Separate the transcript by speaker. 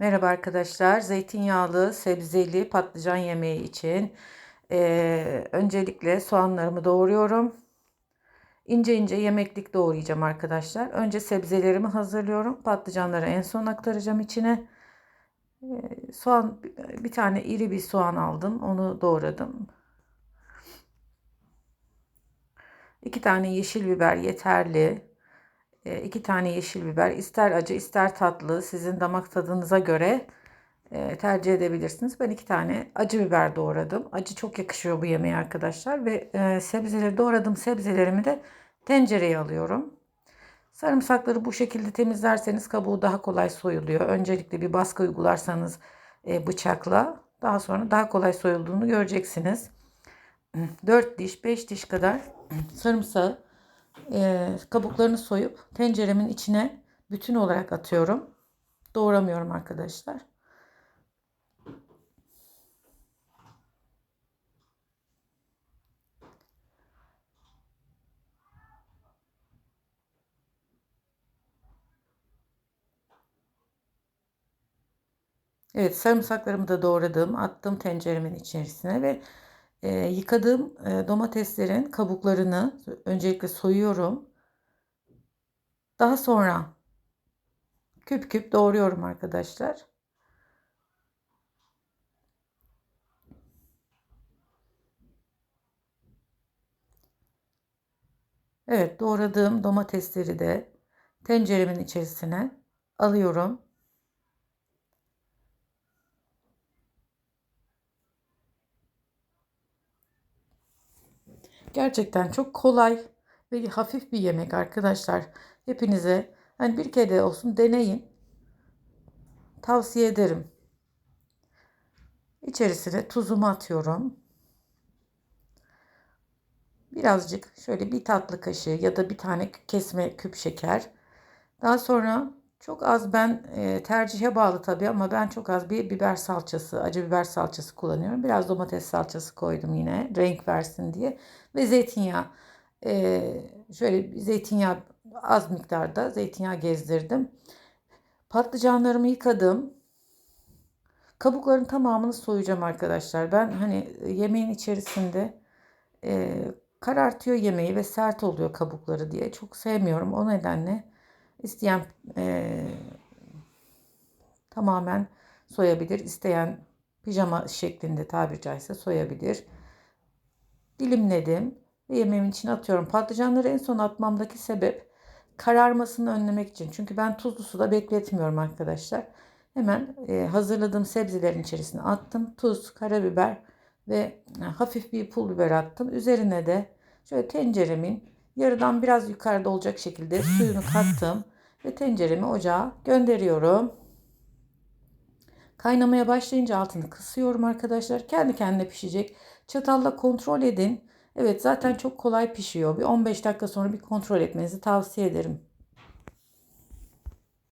Speaker 1: Merhaba arkadaşlar. Zeytinyağlı sebzeli patlıcan yemeği için eee, öncelikle soğanlarımı doğruyorum. İnce ince yemeklik doğrayacağım arkadaşlar. Önce sebzelerimi hazırlıyorum. Patlıcanları en son aktaracağım içine. Eee, soğan bir tane iri bir soğan aldım. Onu doğradım. İki tane yeşil biber yeterli. 2 tane yeşil biber ister acı ister tatlı sizin damak tadınıza göre e, tercih edebilirsiniz. Ben 2 tane acı biber doğradım. Acı çok yakışıyor bu yemeğe arkadaşlar ve e, sebzeleri doğradım. Sebzelerimi de tencereye alıyorum. Sarımsakları bu şekilde temizlerseniz kabuğu daha kolay soyuluyor. Öncelikle bir baskı uygularsanız e, bıçakla daha sonra daha kolay soyulduğunu göreceksiniz. 4 diş 5 diş kadar sarımsağı e, kabuklarını soyup tenceremin içine bütün olarak atıyorum. Doğramıyorum arkadaşlar. Evet sarımsaklarımı da doğradım. Attım tenceremin içerisine ve e, yıkadığım e, domateslerin kabuklarını öncelikle soyuyorum. Daha sonra küp küp doğruyorum arkadaşlar. Evet doğradığım domatesleri de tenceremin içerisine alıyorum. Gerçekten çok kolay ve hafif bir yemek arkadaşlar. Hepinize hani bir kere olsun deneyin. Tavsiye ederim. İçerisine tuzumu atıyorum. Birazcık şöyle bir tatlı kaşığı ya da bir tane kesme küp şeker. Daha sonra çok az ben e, tercihe bağlı tabii ama ben çok az bir biber salçası, acı biber salçası kullanıyorum. Biraz domates salçası koydum yine renk versin diye. Ve zeytinyağı. E, şöyle zeytinyağı az miktarda zeytinyağı gezdirdim. Patlıcanlarımı yıkadım. Kabukların tamamını soyacağım arkadaşlar. Ben hani yemeğin içerisinde e, karartıyor yemeği ve sert oluyor kabukları diye. Çok sevmiyorum. O nedenle isteyen e, tamamen soyabilir. İsteyen pijama şeklinde tabiri caizse soyabilir. Dilimledim ve yemeğimin içine atıyorum. Patlıcanları en son atmamdaki sebep kararmasını önlemek için. Çünkü ben tuzlu suda bekletmiyorum arkadaşlar. Hemen e, hazırladığım sebzelerin içerisine attım. Tuz, karabiber ve e, hafif bir pul biber attım. Üzerine de şöyle tenceremin yarıdan biraz yukarıda olacak şekilde suyunu kattım. Ve tenceremi ocağa gönderiyorum. Kaynamaya başlayınca altını kısıyorum arkadaşlar. Kendi kendine pişecek. Çatalla kontrol edin. Evet zaten çok kolay pişiyor. Bir 15 dakika sonra bir kontrol etmenizi tavsiye ederim.